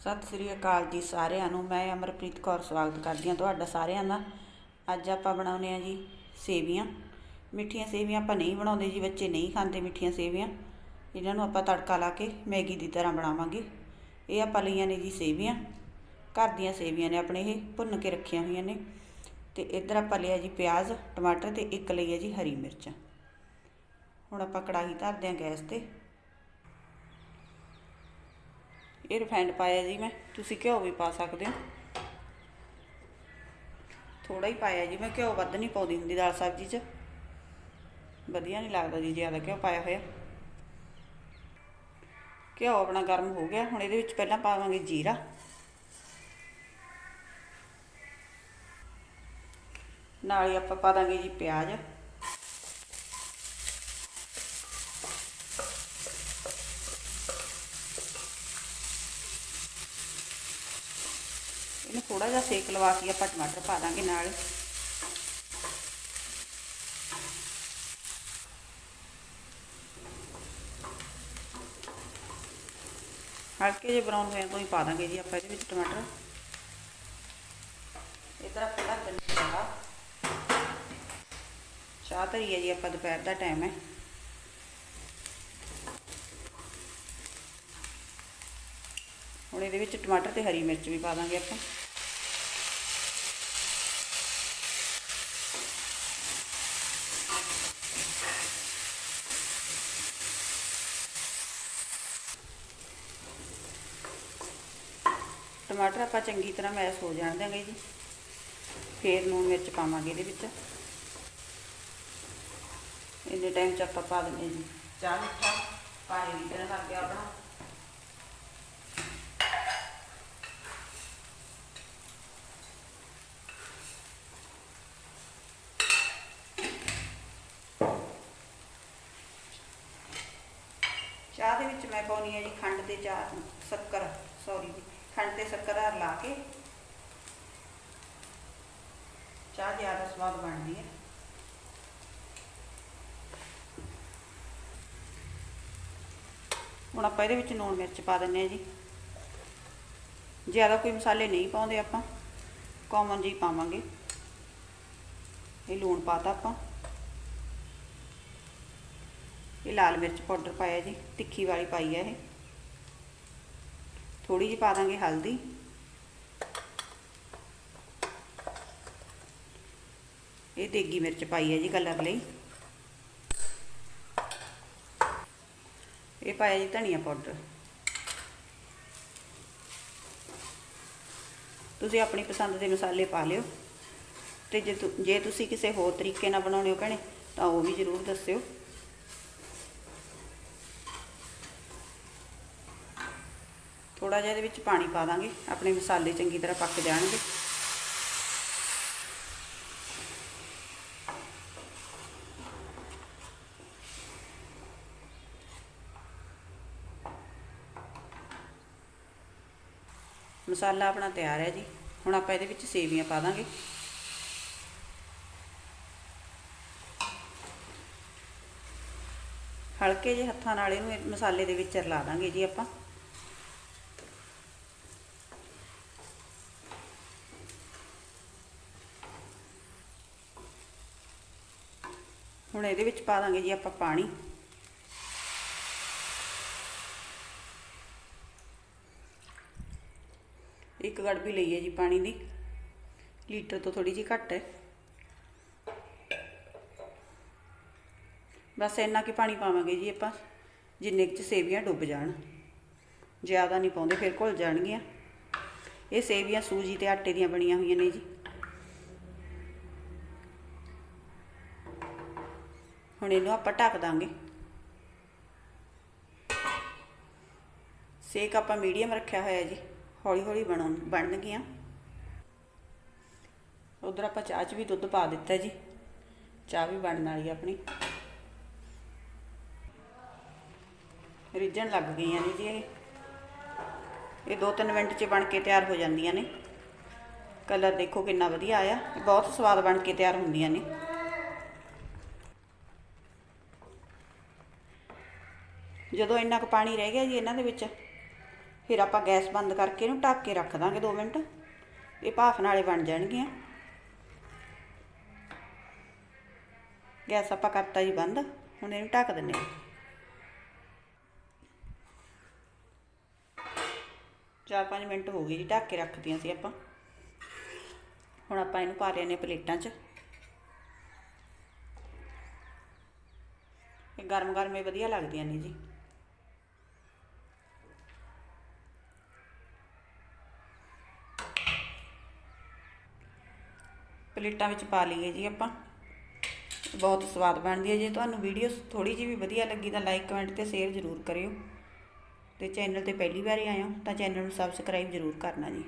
ਸਤਿ ਸ੍ਰੀ ਅਕਾਲ ਜੀ ਸਾਰਿਆਂ ਨੂੰ। ਮੈਂ ਅਮਰਪ੍ਰੀਤ ਕੌਰ, ਸਵਾਗਤ ਕਰਦੀ ਹਾਂ ਤੁਹਾਡਾ ਸਾਰਿਆਂ ਦਾ। ਅੱਜ ਆਪਾਂ ਬਣਾਉਨੇ ਆ ਜੀ ਸੇਵੀਆਂ। ਮਿੱਠੀਆਂ ਸੇਵੀਆਂ ਆਪਾਂ ਨਹੀਂ ਬਣਾਉਂਦੇ ਜੀ, ਬੱਚੇ ਨਹੀਂ ਖਾਂਦੇ ਮਿੱਠੀਆਂ ਸੇਵੀਆਂ। ਇਹਨਾਂ ਨੂੰ ਆਪਾਂ ਤੜਕਾ ਲਾ ਕੇ ਮੈਗੀ ਦੀ ਤਰ੍ਹਾਂ ਬਣਾਵਾਂਗੇ। ਇਹ ਆਪਾਂ ਲਈਆਂ ਨੇ ਜੀ ਸੇਵੀਆਂ। ਘਰ ਦੀਆਂ ਸੇਵੀਆਂ ਨੇ ਆਪਣੇ ਇਹ, ਭੁੰਨ ਕੇ ਰੱਖੀਆਂ ਹੋਈਆਂ ਨੇ। ਤੇ ਇੱਧਰ ਆਪਾਂ ਲਿਆ ਜੀ ਪਿਆਜ਼, ਟਮਾਟਰ ਤੇ ਇੱਕ ਲਈ ਹੈ ਜੀ ਹਰੀ ਮਿਰਚ। ਹੁਣ ਆਪਾਂ ਕੜਾਹੀ ਧਰਦੇ ਹਾਂ ਗੈਸ ਤੇ। ਇਹ ਰਿਫਾਈਂਡ ਪਾਇਆ ਜੀ ਮੈਂ। ਤੁਸੀਂ ਘਿਓ ਵੀ ਪਾ ਸਕਦੇ ਹੋ। ਥੋੜਾ ਹੀ ਪਾਇਆ ਜੀ ਮੈਂ, ਘਿਓ ਵੱਧ ਨਹੀਂ ਪਾਉਂਦੀ ਹੁੰਦੀ ਦਾਲ ਸਬਜ਼ੀ 'ਚ। ਵਧੀਆ ਨਹੀਂ ਲੱਗਦਾ ਜੀ, ਜ਼ਿਆਦਾ ਘਿਓ ਪਾਇਆ ਹੋਇਆ। ਘਿਓ ਆਪਣਾ ਗਰਮ ਹੋ ਗਿਆ, ਹੁਣ ਇਹਦੇ ਵਿੱਚ ਪਹਿਲਾਂ ਪਾਵਾਂਗੇ ਜੀਰਾ। ਨਾਲ ਹੀ ਆਪਾਂ ਪਾ ਦਾਂਗੇ ਜੀ ਪਿਆਜ਼ ਇਹਨੂੰ ਥੋੜਾ ਜਿਹਾ ਸੇਕ ਲਵਾ ਕੇ ਆਪਾਂ ਟਮਾਟਰ ਪਾ ਦਾਂਗੇ ਨਾਲ। ਹਲਕੇ ਜਿਹੇ ਬਰਾਊਨ ਹੋਏ ਤੋਂ ਹੀ ਪਾ ਦਾਂਗੇ ਜੀ ਆਪਾਂ ਇਹਦੇ ਵਿੱਚ ਟਮਾਟਰ। ਇਧਰ ਆਪਾਂ ਲਾ ਦਿੰਦੇ ਚਾਹ। ਚਾਹ ਧਰੀ ਹੈ ਜੀ ਆਪਾਂ, ਦੁਪਹਿਰ ਦਾ ਟਾਈਮ ਹੈ। ਹੁਣ ਇਹਦੇ ਵਿੱਚ ਟਮਾਟਰ ਤੇ ਹਰੀ ਮਿਰਚ ਵੀ ਪਾ ਦਾਂਗੇ ਆਪਾਂ। ਟਮਾਟਰ ਆਪਾਂ ਚੰਗੀ ਤਰ੍ਹਾਂ ਮੈਸ਼ ਹੋ ਜਾਣ ਦਾਂਗੇ ਜੀ। ਫੇਰ ਲੂਣ ਮਿਰਚ ਪਾਵਾਂਗੇ ਇਹਦੇ ਵਿੱਚ। ਇੰਨੇ ਟਾਈਮ ਚ ਆਪਾਂ ਪਾ ਦਿੰਦੇ ਜੀ। ਚਾਹ ਮਿੱਠਾ, ਪਾਣੀ ਵੀ ਤਰ੍ਹਾਂ ਲੱਗ ਗਿਆ ਆਪਣਾ। ਚਾਹ ਦੇ ਵਿੱਚ ਮੈਂ ਪਾਉਣੀ ਹੈ ਜੀ ਖੰਡ ਤੇ ਚਾਹ ਸ਼ੱਕਰ ਸੌਰੀ ਜੀ। ਖੰਡ ਤੇ ਸ਼ੱਕਰ ਲਾ ਕੇ। ਚਾਹ ਜ਼ਿਆਦਾ ਸਵਾਦ ਬਣਦੀ ਹੈ। ਹੁਣ ਆਪਾਂ ਇਹਦੇ ਵਿੱਚ ਲੂਣ ਮਿਰਚ ਪਾ ਦਿੰਨੇ ਆ ਜੀ। ਜ਼ਿਆਦਾ ਕੋਈ ਮਸਾਲੇ ਨਹੀਂ ਪਾਉਂਦੇ ਆਪਾਂ। ਕਾਮਨ ਜੀ ਪਾਵਾਂਗੇ। ਇਹ ਲੂਣ ਪਾਤਾ ਆਪਾਂ। ਇਹ ਲਾਲ ਮਿਰਚ ਪਾਊਡਰ ਪਾਇਆ ਜੀ। ਤਿੱਖੀ ਵਾਲੀ ਪਾਈ ਹੈ ਇਹ। ਥੋੜੀ ਜਿਹੀ ਪਾ ਦਾਂਗੇ ਹਲਦੀ। ਇਹ ਦੇਗੀ ਮਿਰਚ ਪਾਈ ਹੈ ਜੀ ਕਲਰ ਲਈ। ਇਹ ਪਾਇਆ ਜੀ ਧਨੀਆ ਪਾਊਡਰ। ਤੁਸੀਂ ਆਪਣੀ ਪਸੰਦ ਦੇ ਮਸਾਲੇ ਪਾ ਲਿਓ। ਤੇ ਜੇ ਤੁ- ਜੇ ਤੁਸੀਂ ਕਿਸੇ ਹੋਰ ਤਰੀਕੇ ਨਾਲ ਬਣਾਉਣੇ ਹੋ ਭੈਣੇ, ਤਾਂ ਉਹ ਵੀ ਜ਼ਰੂਰ ਦੱਸਿਓ। ਥੋੜਾ ਜਿਹਾ ਇਹਦੇ ਵਿੱਚ ਪਾਣੀ ਪਾ ਦਾਂਗੇ, ਆਪਣੇ ਮਸਾਲੇ ਚੰਗੀ ਤਰ੍ਹਾਂ ਪੱਕ ਜਾਣਗੇ। ਮਸਾਲਾ ਆਪਣਾ ਤਿਆਰ ਹੈ ਜੀ, ਹੁਣ ਆਪਾਂ ਇਹਦੇ ਵਿੱਚ ਸੇਵੀਆਂ ਪਾ ਦਾਂਗੇ। ਹਲਕੇ ਜਿਹੇ ਹੱਥਾਂ ਨਾਲ ਇਹਨੂੰ ਮਸਾਲੇ ਦੇ ਵਿੱਚ ਰਲਾ ਦਾਂਗੇ ਜੀ ਆਪਾਂ। ਹੁਣ ਇਹਦੇ ਵਿੱਚ ਪਾ ਦਾਂਗੇ ਜੀ ਆਪਾਂ ਪਾਣੀ। ਇੱਕ ਗੜਬੀ ਲਈ ਹੈ ਜੀ ਪਾਣੀ ਦੀ। ਲੀਟਰ ਤੋਂ ਥੋੜੀ ਜਿਹੀ ਘੱਟ ਹੈ। ਬਸ ਇੰਨਾ ਕਿ ਪਾਣੀ ਪਾਵਾਂਗੇ ਜੀ ਆਪਾਂ, ਜਿੰਨੇ ਕੁ ਚ ਸੇਵੀਆਂ ਡੁੱਬ ਜਾਣ। ਜ਼ਿਆਦਾ ਨਹੀਂ ਪਾਉਂਦੇ, ਫਿਰ ਘੁਲ ਜਾਣਗੀਆਂ। ਇਹ ਸੇਵੀਆਂ ਸੂਜੀ ਤੇ ਆਟੇ ਦੀਆਂ ਬਣੀਆਂ ਹੋਈਆਂ ਨੇ ਜੀ। ਹੁਣ ਇਹਨੂੰ ਆਪਾਂ ਢੱਕ ਦਾਂਗੇ। ਸੇਕ ਆਪਾਂ ਮੀਡੀਅਮ ਰੱਖਿਆ ਹੋਇਆ ਜੀ, ਹੌਲੀ ਹੌਲੀ ਬਣਨ ਬਣਨਗੀਆਂ। ਉਧਰ ਆਪਾਂ ਚਾਹ 'ਚ ਵੀ ਦੁੱਧ ਪਾ ਦਿੱਤਾ ਜੀ, ਚਾਹ ਵੀ ਬਣਨ ਵਾਲੀ ਆਪਣੀ। ਰਿੱਝਣ ਲੱਗ ਗਈਆਂ ਨੇ ਜੀ ਇਹ। ਇਹ 2-3 ਮਿੰਟ 'ਚ ਬਣ ਕੇ ਤਿਆਰ ਹੋ ਜਾਂਦੀਆਂ ਨੇ। ਕਲਰ ਦੇਖੋ ਕਿੰਨਾ ਵਧੀਆ ਆਇਆ ਇਹ ਬਹੁਤ ਸਵਾਦ ਬਣ ਕੇ ਤਿਆਰ ਹੁੰਦੀਆਂ ਨੇ। ਜਦੋਂ ਇੰਨਾ ਕੁ ਪਾਣੀ ਰਹਿ ਗਿਆ ਜੀ ਇਹਨਾਂ ਦੇ ਵਿੱਚ, ਫਿਰ ਆਪਾਂ ਗੈਸ ਬੰਦ ਕਰਕੇ ਇਹਨੂੰ ਢੱਕ ਕੇ ਰੱਖ ਦਾਂਗੇ 2 ਮਿੰਟ। ਇਹ ਭਾਫ ਨਾਲੇ ਬਣ ਜਾਣਗੀਆਂ। ਗੈਸ ਆਪਾਂ ਕਰਤਾ ਜੀ ਬੰਦ, ਹੁਣ ਇਹਨੂੰ ਢੱਕ ਦਿੰਨੇ ਆ ਚਾਰ ਪੰਜ ਮਿੰਟ ਹੋ ਗਏ ਜੀ ਢੱਕ ਕੇ ਰੱਖਦੀਆਂ ਸੀ ਆਪਾਂ। ਹੁਣ ਆਪਾਂ ਇਹਨੂੰ ਪਾ ਲੈਣੇ ਪਲੇਟਾਂ 'ਚ। ਇਹ ਗਰਮ ਗਰਮੇ ਵਧੀਆ ਲੱਗਦੀਆਂ ਨੇ ਜੀ। ਪਲੇਟਾਂ ਵਿੱਚ ਪਾ ਲਈਏ ਜੀ ਆਪਾਂ। ਬਹੁਤ ਸਵਾਦ ਬਣਦੀ ਹੈ ਜੇ ਤੁਹਾਨੂੰ ਵੀਡੀਓ ਥੋੜੀ ਜਿਹੀ ਵੀ ਵਧੀਆ ਲੱਗੀ ਤਾਂ ਲਾਈਕ ਕਮੈਂਟ ਤੇ ਸ਼ੇਅਰ ਜ਼ਰੂਰ ਕਰਿਓ। ਤੇ ਚੈਨਲ ਤੇ ਪਹਿਲੀ ਵਾਰੀ ਆਏ ਹੋ ਤਾਂ ਚੈਨਲ ਨੂੰ ਸਬਸਕ੍ਰਾਈਬ ਜ਼ਰੂਰ ਕਰਨਾ ਜੀ।